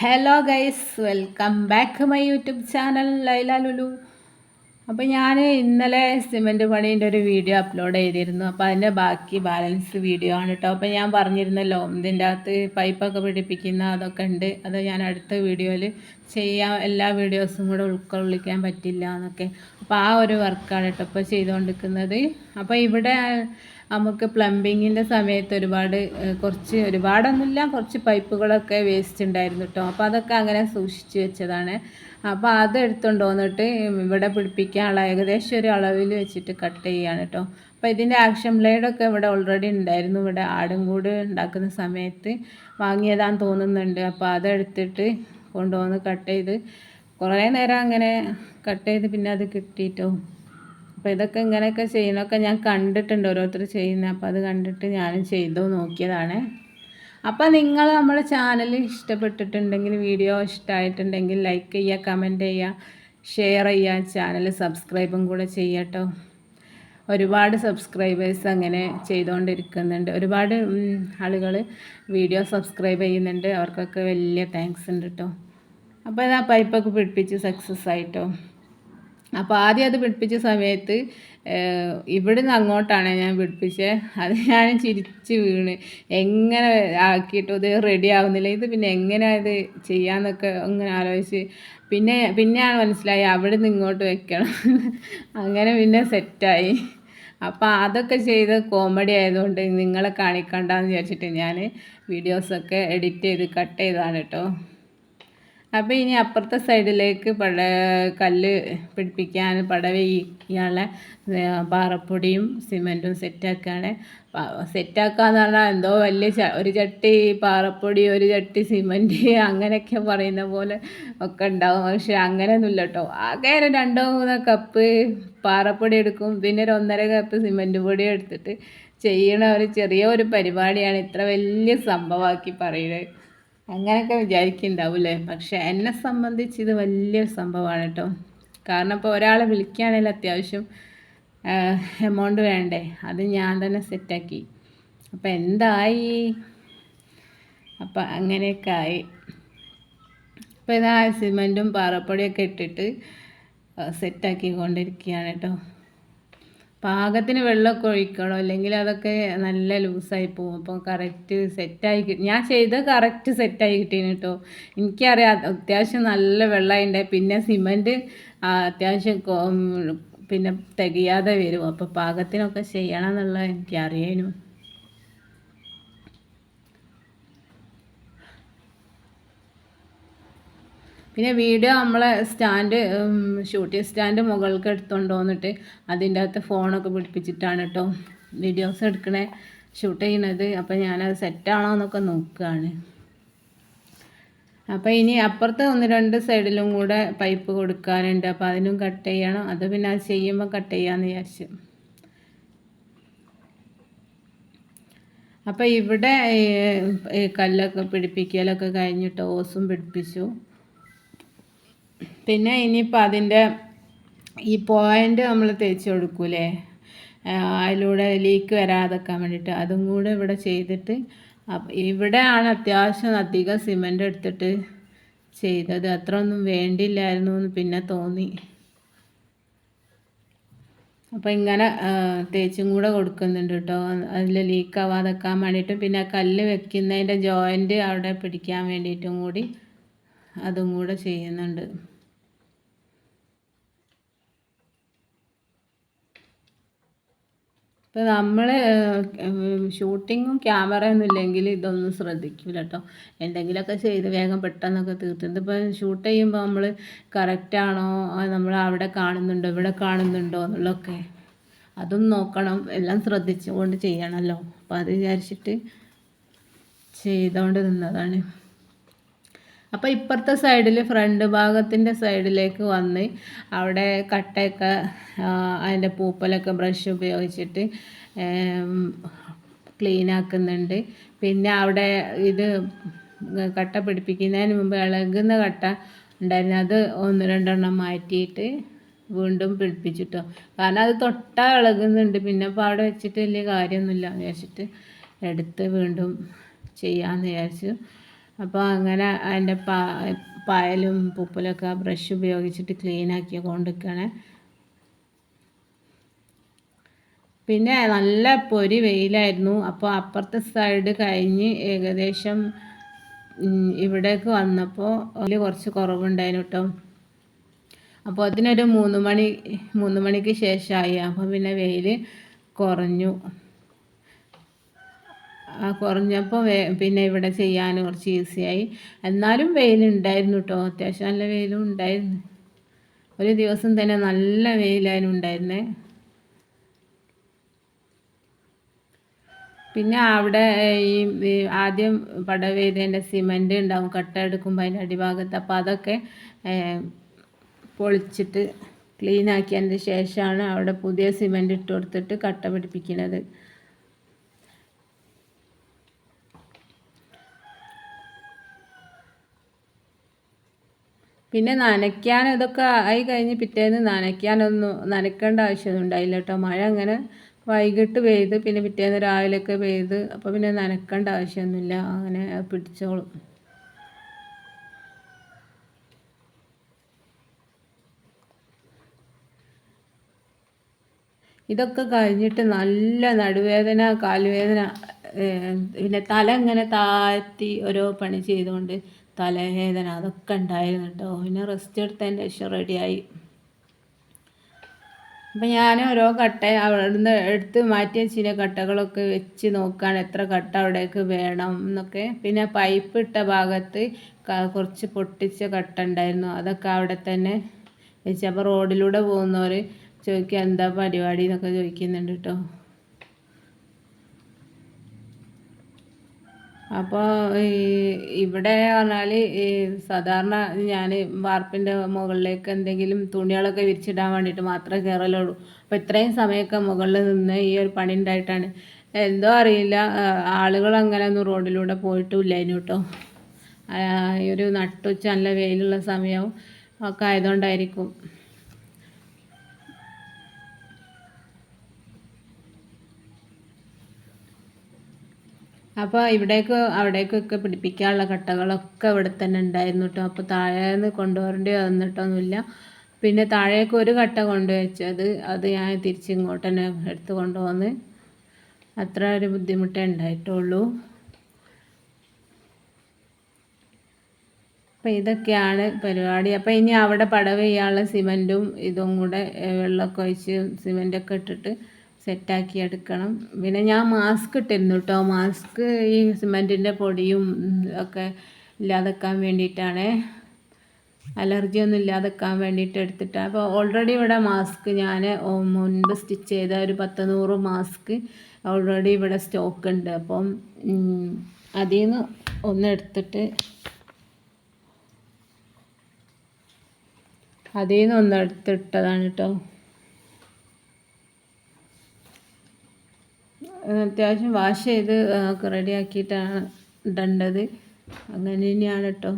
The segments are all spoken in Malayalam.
Hello guys welcome back my YouTube channel Laila Lulu അപ്പോൾ ഞാൻ ഇന്നലെ സിമെന്റ് പണീന്റെ ഒരു വീഡിയോ അപ്ലോഡ് ചെയ്തിരുന്നു. അപ്പോൾ അതിന്റെ ബാക്കി ബാലൻസ് വീഡിയോ ആണ് കേട്ടോ അപ്പോൾ ഞാൻ പറഞ്ഞിരുന്നല്ലോ ഇതിന്റെ അകത്ത് പൈപ്പൊക്കെ പിടിപ്പിക്കുന്ന അതൊക്കെ ഉണ്ട്. അത് ഞാൻ അടുത്ത വീഡിയോയിൽ ചെയ്യാൻ എല്ലാ വീഡിയോസും കൂടെ ഉൾക്കൊള്ളിക്കാൻ പറ്റില്ല എന്നൊക്കെ. അപ്പോൾ ആ ഒരു വർക്കാണ് കേട്ടോ ഇപ്പോൾ ചെയ്തുകൊണ്ടിരിക്കുന്നത് അപ്പോൾ ഇവിടെ നമുക്ക് പ്ലംബിങ്ങിന്റെ സമയത്ത് ഒരുപാട് കുറച്ച് ഒരുപാടൊന്നുമില്ല കുറച്ച് പൈപ്പുകളൊക്കെ വേസ്റ്റ് ഉണ്ടായിരുന്നു കേട്ടോ അപ്പോൾ അതൊക്കെ അങ്ങനെ സൂക്ഷിച്ച് വെച്ചതാണ്. അപ്പോൾ അത് എടുത്തുകൊണ്ട് വന്നിട്ട് ഇവിടെ പിടിപ്പിക്കാനുള്ള ഏകദേശം ഒരു അളവിൽ വെച്ചിട്ട് കട്ട് ചെയ്യുകയാണ് കേട്ടോ അപ്പോൾ ഇതിന്റെ ആക്ഷൻ ബ്ലേഡൊക്കെ ഇവിടെ ഓൾറെഡി ഉണ്ടായിരുന്നു ഇവിടെ ആടും കൂട് ഉണ്ടാക്കുന്ന സമയത്ത് വാങ്ങിയതാന്ന് തോന്നുന്നുണ്ട്. അപ്പോൾ അതെടുത്തിട്ട് കൊണ്ടുവന്ന് കട്ട് ചെയ്ത് കുറേ നേരം അങ്ങനെ കട്ട് ചെയ്ത് പിന്നെ അത് കിട്ടിയിട്ടോ അപ്പോൾ ഇതൊക്കെ ഇങ്ങനെയൊക്കെ ചെയ്യുന്നതൊക്കെ ഞാൻ കണ്ടിട്ടുണ്ട് ഓരോരുത്തർ ചെയ്യുന്ന അപ്പോൾ അത് കണ്ടിട്ട് ഞാനും ചെയ്തു നോക്കിയതാണ്. അപ്പോൾ നിങ്ങൾ നമ്മുടെ ചാനൽ ഇഷ്ടപ്പെട്ടിട്ടുണ്ടെങ്കിൽ വീഡിയോ ഇഷ്ടമായിട്ടുണ്ടെങ്കിൽ ലൈക്ക് ചെയ്യുക കമന്റ് ചെയ്യുക ഷെയർ ചെയ്യുക ചാനൽ സബ്സ്ക്രൈബും കൂടെ ചെയ്യട്ടോ ഒരുപാട് സബ്സ്ക്രൈബേഴ്സ് അങ്ങനെ ചെയ്തുകൊണ്ടിരിക്കുന്നുണ്ട് ഒരുപാട് ആളുകൾ വീഡിയോ സബ്സ്ക്രൈബ് ചെയ്യുന്നുണ്ട്. അവർക്കൊക്കെ വലിയ താങ്ക്സ് ഉണ്ട് കേട്ടോ അപ്പോൾ ഇതാ പൈപ്പൊക്കെ പിടിപ്പിച്ച് സക്സസ് ആയിട്ടോ അപ്പോൾ ആദ്യം അത് പിടിപ്പിച്ച സമയത്ത് ഇവിടുന്ന് അങ്ങോട്ടാണ് ഞാൻ പിടിപ്പിച്ചത് അത് ഞാൻ ചിരിച്ച് വീണ്. എങ്ങനെ ആക്കിയിട്ടും ഇത് റെഡി ആവുന്നില്ല. ഇത് പിന്നെ എങ്ങനെ ഇത് ചെയ്യാമെന്നൊക്കെ അങ്ങനെ ആലോചിച്ച്. പിന്നെ പിന്നെയാണ് മനസ്സിലായി അവിടെ നിന്ന് ഇങ്ങോട്ട് വെക്കണം. അങ്ങനെ പിന്നെ സെറ്റായി അപ്പോൾ അതൊക്കെ ചെയ്ത് കോമഡി ആയതുകൊണ്ട് നിങ്ങളെ കാണിക്കണ്ടെന്ന് വിചാരിച്ചിട്ട് ഞാൻ വീഡിയോസൊക്കെ എഡിറ്റ് ചെയ്ത് കട്ട് ചെയ്തതാണ് കേട്ടോ അപ്പോൾ ഇനി അപ്പുറത്തെ സൈഡിലേക്ക് പട കല്ല് പിടിപ്പിക്കാൻ പടവയ്ക്കാനുള്ള പാറപ്പൊടിയും സിമെന്റും സെറ്റാക്കുകയാണ് സെറ്റാക്കാന്ന് പറഞ്ഞാൽ എന്തോ വലിയ ഒരു ചട്ടി പാറപ്പൊടി ഒരു ചട്ടി സിമെന്റ് അങ്ങനെയൊക്കെ പറയുന്ന പോലെ ഒക്കെ ഉണ്ടാവും. പക്ഷെ അങ്ങനെയൊന്നുമില്ല കേട്ടോ. ആകെ രണ്ടോ മൂന്നോ കപ്പ് പാറപ്പൊടി എടുക്കും. പിന്നെ ഒരു ഒന്നര കപ്പ് സിമെന്റ് പൊടി എടുത്തിട്ട് ചെയ്യണ ഒരു ചെറിയ ഒരു പരിപാടിയാണ്. ഇത്ര വലിയ സംഭവമാക്കി പറയുന്നത് അങ്ങനെയൊക്കെ വിചാരിക്കുന്നുണ്ടാവില്ലേ? പക്ഷെ എന്നെ സംബന്ധിച്ച് ഇത് വലിയൊരു സംഭവമാണ് കേട്ടോ. കാരണം ഇപ്പോൾ ഒരാളെ വിളിക്കുകയാണെങ്കിൽ അത്യാവശ്യം എമൗണ്ട് വേണ്ടേ? അത് ഞാൻ തന്നെ സെറ്റാക്കി അപ്പം എന്തായി? അപ്പം അങ്ങനെയൊക്കെ ആയി. അപ്പോൾ ഇതാ സിമെന്റും പാറപ്പൊടിയൊക്കെ ഇട്ടിട്ട് സെറ്റാക്കി കൊണ്ടിരിക്കുകയാണ് കേട്ടോ. പാകത്തിന് വെള്ളമൊക്കെ ഒഴിക്കണം. അല്ലെങ്കിൽ അതൊക്കെ നല്ല ലൂസായി പോകും. അപ്പോൾ കറക്റ്റ് സെറ്റായി കിട്ടി ഞാൻ ചെയ്ത് കറക്റ്റ് സെറ്റായി കിട്ടീന് കേട്ടോ എനിക്കറിയാം അത്യാവശ്യം നല്ല വെള്ളമുണ്ട് പിന്നെ സിമന്റ് അത്യാവശ്യം പിന്നെ തികയാതെ വരും. അപ്പോൾ പാകത്തിനൊക്കെ ചെയ്യണം എന്നുള്ളത് എനിക്കറിയാനും. പിന്നെ വീഡിയോ നമ്മളെ സ്റ്റാൻഡ് ഷൂട്ടിംഗ് സ്റ്റാൻഡ് മുകൾക്ക് എടുത്തുകൊണ്ട് വന്നിട്ട് അതിന്റെ അകത്ത് ഫോണൊക്കെ പിടിപ്പിച്ചിട്ടാണ് കേട്ടോ വീഡിയോസ് എടുക്കണേ ഷൂട്ട് ചെയ്യണത്. അപ്പോൾ ഞാനത് സെറ്റാണോ എന്നൊക്കെ നോക്കുകയാണ് അപ്പോൾ ഇനി അപ്പുറത്ത് ഒന്ന് രണ്ട് സൈഡിലും കൂടെ പൈപ്പ് കൊടുക്കാനുണ്ട്. അപ്പോൾ അതിനും കട്ട് ചെയ്യണം. അത് പിന്നെ അത് ചെയ്യുമ്പോൾ കട്ട് ചെയ്യാമെന്ന് വിചാരിച്ചു. അപ്പോൾ ഇവിടെ കല്ലൊക്കെ പിടിപ്പിക്കലൊക്കെ കഴിഞ്ഞിട്ട് ഓസും പിടിപ്പിച്ചു. പിന്നെ ഇനിയിപ്പോൾ അതിന്റെ ഈ പോയിന്റ് നമ്മൾ തേച്ച് കൊടുക്കൂലേ? അതിലൂടെ ലീക്ക് വരാതെക്കാൻ വേണ്ടിയിട്ട്. അതും കൂടെ ഇവിടെ ചെയ്തിട്ട് ഇവിടെയാണ് അത്യാവശ്യം അധികം സിമന്റ് എടുത്തിട്ട് ചെയ്തത്. അത്ര ഒന്നും വേണ്ടില്ലായിരുന്നു എന്ന് പിന്നെ തോന്നി. അപ്പോൾ ഇങ്ങനെ തേച്ചും കൂടെ കൊടുക്കുന്നുണ്ട് കേട്ടോ. അതിൽ ലീക്ക് ആവാതെക്കാൻ വേണ്ടിയിട്ടും. പിന്നെ കല്ല് വെക്കുന്നതിന്റെ ജോയിന്റ് അവിടെ പിടിക്കാൻ വേണ്ടിയിട്ടും കൂടി അതും കൂടെ ചെയ്യുന്നുണ്ട്. ഇപ്പോൾ നമ്മൾ ഷൂട്ടിങ്ങും ക്യാമറയൊന്നും ഇല്ലെങ്കിൽ ഇതൊന്നും ശ്രദ്ധിക്കില്ല കേട്ടോ എന്തെങ്കിലുമൊക്കെ ചെയ്ത് വേഗം പെട്ടെന്നൊക്കെ തീർത്തിട്ട് ഇപ്പോൾ ഷൂട്ട് ചെയ്യുമ്പോൾ നമ്മൾ കറക്റ്റാണോ നമ്മൾ അവിടെ കാണുന്നുണ്ടോ? ഇവിടെ കാണുന്നുണ്ടോ? എന്നുള്ളതൊക്കെ അതും നോക്കണം. എല്ലാം ശ്രദ്ധിച്ചുകൊണ്ട് ചെയ്യണമല്ലോ അപ്പോൾ അത് വിചാരിച്ചിട്ട് ചെയ്തുകൊണ്ട് നിന്നതാണ് അപ്പോൾ ഇപ്പുറത്തെ സൈഡിൽ ഫ്രണ്ട് ഭാഗത്തിന്റെ സൈഡിലേക്ക് വന്ന് അവിടെ കട്ടയൊക്കെ അതിന്റെ പൂപ്പലൊക്കെ ബ്രഷ് ഉപയോഗിച്ചിട്ട് ക്ലീൻ ആക്കുന്നുണ്ട്. പിന്നെ അവിടെ ഇത് കട്ട പിടിപ്പിക്കുന്നതിന് മുമ്പ് ഇളകുന്ന കട്ട ഉണ്ടായിരുന്നു. അത് ഒന്ന് രണ്ടെണ്ണം മാറ്റിയിട്ട് വീണ്ടും പിടിപ്പിച്ചിട്ടോ. കാരണം അത് തൊട്ടാ ഇളകുന്നുണ്ട്. പിന്നെ അപ്പോൾ അവിടെ വെച്ചിട്ട് വലിയ കാര്യമൊന്നുമില്ല. എന്ന് വിചാരിച്ചിട്ട് എടുത്ത് വീണ്ടും ചെയ്യാമെന്ന് വിചാരിച്ചു. അപ്പോൾ അങ്ങനെ അതിന്റെ പാ പായലും പുപ്പലൊക്കെ ബ്രഷ് ഉപയോഗിച്ചിട്ട് ക്ലീൻ ആക്കി കൊണ്ടിരിക്കുകയാണ്. പിന്നെ നല്ല പൊരി വെയിലായിരുന്നു. അപ്പോൾ അപ്പുറത്തെ സൈഡ് കഴിഞ്ഞ് ഏകദേശം ഇവിടേക്ക് വന്നപ്പോൾ അതിൽ കുറച്ച് കുറവുണ്ടായിരുന്നു കേട്ടോ. അപ്പോൾ അതിനൊരു മൂന്ന് മണി മൂന്ന് മണിക്ക് ശേഷമായി. അപ്പോൾ പിന്നെ വെയിൽ കുറഞ്ഞു. കുറഞ്ഞപ്പോൾ പിന്നെ ഇവിടെ ചെയ്യാൻ കുറച്ച് ഈസിയായി. എന്നാലും വെയിലുണ്ടായിരുന്നു കേട്ടോ അത്യാവശ്യം നല്ല വെയിലും ഉണ്ടായിരുന്നു. ഒരു ദിവസം തന്നെ നല്ല വെയിലായിരുന്നു ഉണ്ടായിരുന്നേ. പിന്നെ അവിടെ ഈ ആദ്യം പടവേദേന്റെ സിമന്റ് ഉണ്ടാവും. കട്ട എടുക്കുമ്പോൾ അതിന്റെ അടിഭാഗത്ത്. അപ്പോൾ അതൊക്കെ പൊളിച്ചിട്ട് ക്ലീൻ ആക്കിയതിന് ശേഷമാണ് അവിടെ പുതിയ സിമന്റ് ഇട്ട് കൊടുത്തിട്ട് കട്ട പിടിപ്പിക്കുന്നത്. പിന്നെ നനയ്ക്കാൻ ഇതൊക്കെ ആയി കഴിഞ്ഞ് പിറ്റേന്ന് നനയ്ക്കാനൊന്നും നനയ്ക്കേണ്ട ആവശ്യമൊന്നും ഉണ്ടായില്ല കേട്ടോ. മഴ അങ്ങനെ വൈകിട്ട് പെയ്ത് പിന്നെ പിറ്റേന്ന് രാവിലെയൊക്കെ പെയ്ത് അപ്പോൾ പിന്നെ നനയ്ക്കേണ്ട ആവശ്യമൊന്നുമില്ല. അങ്ങനെ പിടിച്ചോളും. ഇതൊക്കെ കഴിഞ്ഞിട്ട് നല്ല നടുവേദന കാലുവേദന പിന്നെ തല ഇങ്ങനെ താഴ്ത്തി ഓരോ പണി ചെയ്തുകൊണ്ട് തലവേദന അതൊക്കെ ഉണ്ടായിരുന്നു കേട്ടോ പിന്നെ റെസ്റ്റ് എടുത്തതിന്റെ ശേഷം റെഡിയായി അപ്പം ഞാൻ ഓരോ കട്ട നിന്ന് എടുത്ത് മാറ്റി ചില കട്ടകളൊക്കെ വെച്ച് നോക്കാൻ എത്ര കട്ട അവിടേക്ക് വേണം എന്നൊക്കെ. പിന്നെ പൈപ്പ് ഇട്ട ഭാഗത്ത് കുറച്ച് പൊട്ടിച്ച കട്ട ഉണ്ടായിരുന്നു. അതൊക്കെ അവിടെ തന്നെ വെച്ച്. അപ്പോൾ റോഡിലൂടെ പോകുന്നവർ ചോദിക്കുക എന്താ പരിപാടി എന്നൊക്കെ ചോദിക്കുന്നുണ്ട് കേട്ടോ അപ്പോൾ ഈ ഇവിടെ പറഞ്ഞാൽ ഈ സാധാരണ ഞാൻ വാർപ്പിന്റെ മുകളിലേക്ക് എന്തെങ്കിലും തുണികളൊക്കെ വിരിച്ചിടാൻ വേണ്ടിയിട്ട് മാത്രമേ കയറലുള്ളൂ. അപ്പോൾ ഇത്രയും സമയമൊക്കെ മുകളിൽ നിന്ന് ഈ ഒരു പണി ഉണ്ടായിട്ടാണ്. എന്തോ അറിയില്ല. ആളുകൾ അങ്ങനെ ഒന്നും റോഡിലൂടെ പോയിട്ടുമില്ല അതിന് കേട്ടോ. ഈ ഒരു നട്ടുച്ച നല്ല വെയിലുള്ള സമയവും ഒക്കെ ആയതുകൊണ്ടായിരിക്കും. അപ്പോൾ ഇവിടേക്ക് അവിടേക്കൊക്കെ പിടിപ്പിക്കാനുള്ള കട്ടകളൊക്കെ ഇവിടെ തന്നെ ഉണ്ടായിരുന്നു കേട്ടോ അപ്പോൾ താഴേന്ന് കൊണ്ടുപോകേണ്ടി വന്നിട്ടൊന്നുമില്ല. പിന്നെ താഴേക്ക് ഒരു കട്ട കൊണ്ടുവച്ചത് അത് ഞാൻ തിരിച്ചിങ്ങോട്ട് തന്നെ എടുത്ത് കൊണ്ടുവന്ന് അത്ര ഒരു ബുദ്ധിമുട്ടേ ഉണ്ടായിട്ടുള്ളൂ. അപ്പം ഇതൊക്കെയാണ് പരിപാടി. അപ്പം ഇനി അവിടെ പടവ് ചെയ്യാനുള്ള സിമന്റും ഇതും കൂടെ വെള്ളമൊക്കെ ഒഴിച്ച് സിമന്റൊക്കെ ഇട്ടിട്ട് സെറ്റാക്കി എടുക്കണം. പിന്നെ ഞാൻ മാസ്ക് ഇട്ടിരുന്നു കേട്ടോ മാസ്ക് ഈ സിമെന്റിന്റെ പൊടിയും ഒക്കെ ഇല്ലാതെക്കാൻ വേണ്ടിയിട്ടാണ്. അലർജി ഒന്നും ഇല്ലാതെക്കാൻ വേണ്ടിയിട്ട് എടുത്തിട്ടാണ് അപ്പോൾ ഓൾറെഡി ഇവിടെ മാസ്ക് ഞാൻ മുൻപ് സ്റ്റിച്ച് ചെയ്ത ഒരു പത്ത് നൂറ് മാസ്ക് ഓൾറെഡി ഇവിടെ സ്റ്റോക്ക് ഉണ്ട്. അപ്പം അതിൽ നിന്ന് ഒന്നെടുത്തിട്ട് അതിൽ നിന്ന് ഒന്നെടുത്തിട്ടതാണ് കേട്ടോ അത്യാവശ്യം വാഷ് ചെയ്ത് റെഡിയാക്കിയിട്ടാണ് ഇടേണ്ടത്. അങ്ങനെ തന്നെയാണ് കേട്ടോ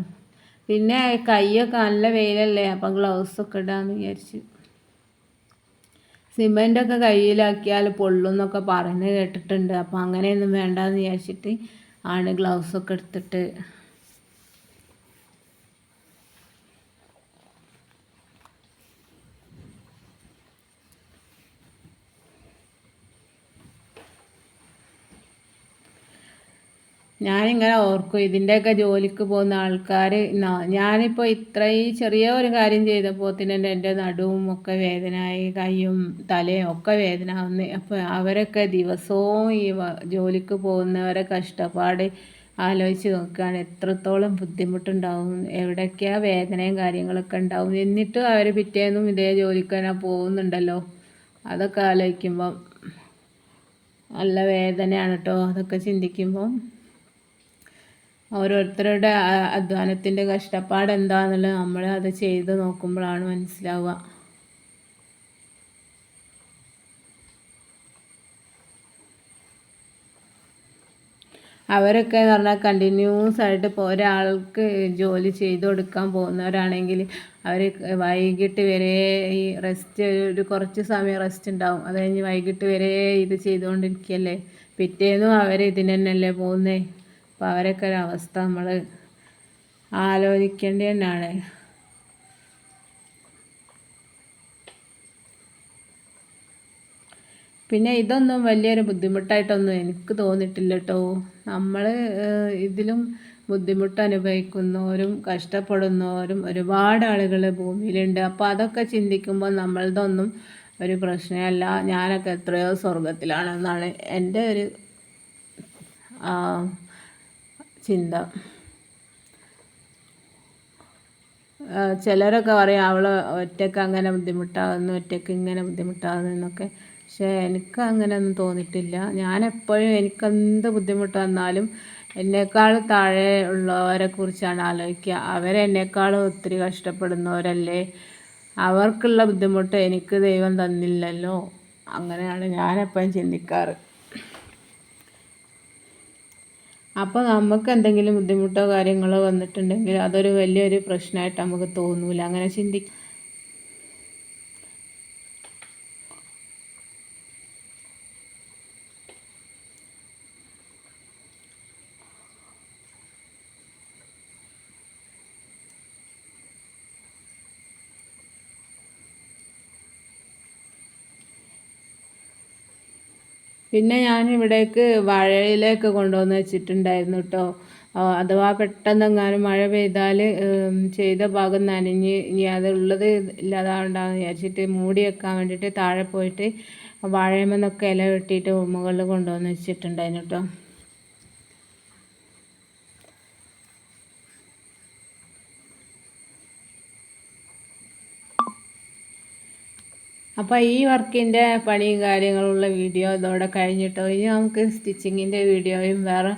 പിന്നെ കൈയൊക്കെ നല്ല വെയിലല്ലേ അപ്പം ഗ്ലൗസൊക്കെ ഇടാമെന്ന് വിചാരിച്ചു. സിമെന്റൊക്കെ കയ്യിലാക്കിയാൽ പൊള്ളുന്നൊക്കെ പറഞ്ഞ് കേട്ടിട്ടുണ്ട്. അപ്പോൾ അങ്ങനെയൊന്നും വേണ്ടെന്ന് വിചാരിച്ചിട്ട് ആണ് ഗ്ലൗസൊക്കെ എടുത്തിട്ട് ഞാനിങ്ങനെ ഓർക്കും ഇതിന്റെയൊക്കെ ജോലിക്ക് പോകുന്ന ആൾക്കാർ ഞാനിപ്പോൾ ഇത്രയും ചെറിയ ഒരു കാര്യം ചെയ്തപ്പോൾ തന്നെ എന്റെ നടുവും ഒക്കെ വേദനയായി കൈയും തലയും ഒക്കെ വേദന ആവുന്നു അപ്പോൾ അവരൊക്കെ ദിവസവും ഈ ജോലിക്ക് പോകുന്നവരെ കഷ്ടപ്പാട് ആലോചിച്ച് നോക്കുകയാണ്. എത്രത്തോളം ബുദ്ധിമുട്ടുണ്ടാവും എവിടെയൊക്കെയാണ് വേദനയും കാര്യങ്ങളൊക്കെ ഉണ്ടാവും. എന്നിട്ടും അവർ പിറ്റേന്നും ഇതേ ജോലിക്ക് തന്നെ പോകുന്നുണ്ടല്ലോ. അതൊക്കെ ആലോചിക്കുമ്പം നല്ല വേദനയാണ് കേട്ടോ അതൊക്കെ ചിന്തിക്കുമ്പം ഓരോരുത്തരുടെ അധ്വാനത്തിന്റെ കഷ്ടപ്പാട് എന്താണെന്നുള്ളത് നമ്മൾ അത് ചെയ്ത് നോക്കുമ്പോഴാണ് മനസ്സിലാവുക. അവരൊക്കെ എന്ന് പറഞ്ഞാൽ കണ്ടിന്യൂസ് ആയിട്ട് ഇപ്പോൾ ഒരാൾക്ക് ജോലി ചെയ്ത് കൊടുക്കാൻ പോകുന്നവരാണെങ്കിൽ അവർ വൈകിട്ട് വരെ ഈ റെസ്റ്റ് ഒരു കുറച്ച് സമയം റെസ്റ്റ് ഉണ്ടാവും. അത് കഴിഞ്ഞ് വൈകിട്ട് വരെ ഇത് ചെയ്തുകൊണ്ടിരിക്കുകയല്ലേ? പിറ്റേന്നും അവർ ഇതിന് തന്നെയല്ലേ പോകുന്നത് അപ്പോൾ അവരൊക്കെ ഒരു അവസ്ഥ നമ്മൾ ആലോചിക്കേണ്ടി തന്നെയാണ് പിന്നെ ഇതൊന്നും വലിയൊരു ബുദ്ധിമുട്ടായിട്ടൊന്നും എനിക്ക് തോന്നിയിട്ടില്ല കേട്ടോ നമ്മൾ ഇതിലും ബുദ്ധിമുട്ട് അനുഭവിക്കുന്നവരും കഷ്ടപ്പെടുന്നവരും ഒരുപാട് ആളുകൾ ഭൂമിയിലുണ്ട്. അപ്പോൾ അതൊക്കെ ചിന്തിക്കുമ്പോൾ നമ്മളതൊന്നും ഒരു പ്രശ്നമല്ല. ഞാനൊക്കെ എത്രയോ സ്വർഗത്തിലാണെന്നാണ് എന്റെ ഒരു ചിന്ത. ചിലരൊക്കെ പറയും അവൾ ഒറ്റയ്ക്ക് അങ്ങനെ ബുദ്ധിമുട്ടാകുന്നു ഒറ്റയ്ക്ക് ഇങ്ങനെ ബുദ്ധിമുട്ടാകുന്നു എന്നൊക്കെ. പക്ഷേ എനിക്ക് അങ്ങനെയൊന്നും തോന്നിയിട്ടില്ല. ഞാൻ എപ്പോഴും എനിക്കെന്ത് ബുദ്ധിമുട്ട് വന്നാലും എന്നേക്കാൾ താഴെ ഉള്ളവരെ കുറിച്ചാണ് ആലോചിക്കുക. അവരെന്നേക്കാൾ ഒത്തിരി കഷ്ടപ്പെടുന്നവരല്ലേ? അവർക്കുള്ള ബുദ്ധിമുട്ട് എനിക്ക് ദൈവം തന്നില്ലല്ലോ. അങ്ങനെയാണ് ഞാനെപ്പോഴും ചിന്തിക്കാറ്. അപ്പോൾ നമുക്ക് എന്തെങ്കിലും ബുദ്ധിമുട്ടോ കാര്യങ്ങളോ വന്നിട്ടുണ്ടെങ്കിൽ അതൊരു വലിയൊരു പ്രശ്നമായിട്ട് നമുക്ക് തോന്നൂല. അങ്ങനെ ചിന്തിക്കും പിന്നെ ഞാൻ ഇവിടേക്ക് വാഴയിലേക്ക് കൊണ്ടുവന്ന് വെച്ചിട്ടുണ്ടായിരുന്നു കേട്ടോ. അഥവാ പെട്ടെന്നെങ്ങാനും മഴ പെയ്താൽ ചെയ്ത ഭാഗം നനഞ്ഞ് ഇനി അതുള്ളത് ഇല്ലാതാവണ്ടെന്ന് വിചാരിച്ചിട്ട് മൂടി വെക്കാൻ വേണ്ടിയിട്ട് താഴെ പോയിട്ട് വാഴയമെന്നൊക്കെ ഇല വെട്ടിയിട്ട് മുകളിൽ കൊണ്ടുവന്ന് വെച്ചിട്ടുണ്ടായിരുന്നു കേട്ടോ. അപ്പോൾ ഈ വർക്കിന്റെ പണിയും കാര്യങ്ങളുള്ള വീഡിയോ ഇതോടെ കഴിഞ്ഞിട്ടോ? ഇനി നമുക്ക് സ്റ്റിച്ചിങ്ങിന്റെ വീഡിയോയും വേറെ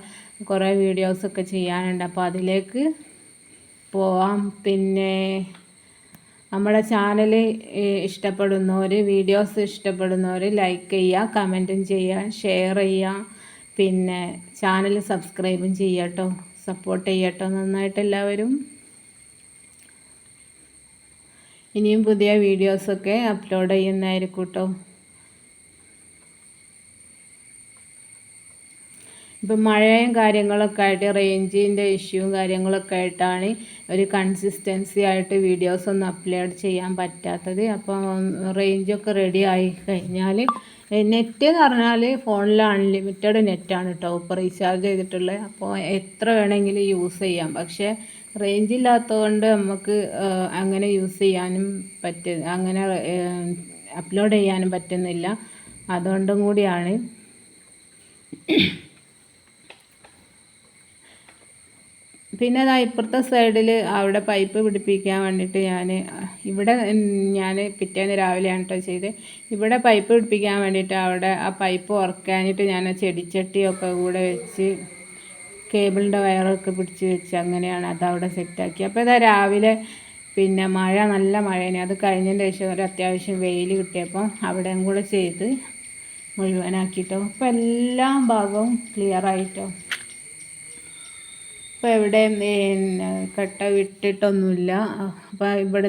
കുറേ വീഡിയോസൊക്കെ ചെയ്യാനുണ്ട്. അപ്പോൾ അതിലേക്ക് പോവാം. പിന്നെ നമ്മുടെ ചാനൽ ഇഷ്ടപ്പെടുന്നവർ വീഡിയോസ് ഇഷ്ടപ്പെടുന്നവർ ലൈക്ക് ചെയ്യുക കമന്റും ചെയ്യുക ഷെയർ ചെയ്യുക പിന്നെ ചാനൽ സബ്സ്ക്രൈബും ചെയ്യട്ടോ. സപ്പോർട്ട് ചെയ്യട്ടോ. നന്നായിട്ട് എല്ലാവരും. ഇനിയും പുതിയ വീഡിയോസൊക്കെ അപ്ലോഡ് ചെയ്യുന്നതായിരിക്കും കേട്ടോ ഇപ്പം മഴയും കാര്യങ്ങളൊക്കെ ആയിട്ട് റേഞ്ചിന്റെ ഇഷ്യൂവും കാര്യങ്ങളൊക്കെ ആയിട്ടാണ് ഒരു കൺസിസ്റ്റൻസി ആയിട്ട് വീഡിയോസ് ഒന്നും അപ്ലോഡ് ചെയ്യാൻ പറ്റാത്തത്. അപ്പം റേഞ്ചൊക്കെ റെഡി ആയി കഴിഞ്ഞാൽ നെറ്റ് എന്ന് പറഞ്ഞാൽ ഫോണിൽ അൺലിമിറ്റഡ് നെറ്റാണ് കേട്ടോ ഇപ്പോൾ റീചാർജ് ചെയ്തിട്ടുള്ളത്. അപ്പോൾ എത്ര വേണമെങ്കിലും യൂസ് ചെയ്യാം. പക്ഷേ റേഞ്ച് ഇല്ലാത്തതുകൊണ്ട് നമുക്ക് അങ്ങനെ യൂസ് ചെയ്യാനും പറ്റ അങ്ങനെ അപ്ലോഡ് ചെയ്യാനും പറ്റുന്നില്ല. അതുകൊണ്ടും കൂടിയാണ്. പിന്നെ അതാ ഇപ്പുറത്തെ സൈഡിൽ അവിടെ പൈപ്പ് പിടിപ്പിക്കാൻ വേണ്ടിയിട്ട് ഞാൻ ഇവിടെ ഞാൻ പിറ്റേന്ന് രാവിലെയാണ് കേട്ടോ ചെയ്ത്. ഇവിടെ പൈപ്പ് പിടിപ്പിക്കാൻ വേണ്ടിയിട്ട് അവിടെ ആ പൈപ്പ് ഉറക്കാനിട്ട് ഞാൻ ചെടിച്ചട്ടിയൊക്കെ കൂടെ വെച്ച് കേബിളിന്റെ വയറൊക്കെ പിടിച്ച് വെച്ച് അങ്ങനെയാണ് അതവിടെ സെറ്റാക്കി. അപ്പോൾ ഇതാ രാവിലെ പിന്നെ മഴ നല്ല മഴയാണ്. അത് കഴിഞ്ഞതിന്റെ ശേഷം ഒരു അത്യാവശ്യം വെയിൽ കിട്ടിയപ്പോൾ അവിടെയും കൂടെ ചെയ്ത് മുഴുവനാക്കിയിട്ടോ. അപ്പോൾ എല്ലാ ഭാഗവും ക്ലിയർ ആയിട്ടോ. ഇപ്പോൾ എവിടെയും കട്ട വിട്ടിട്ടൊന്നുമില്ല. അപ്പോൾ ഇവിടെ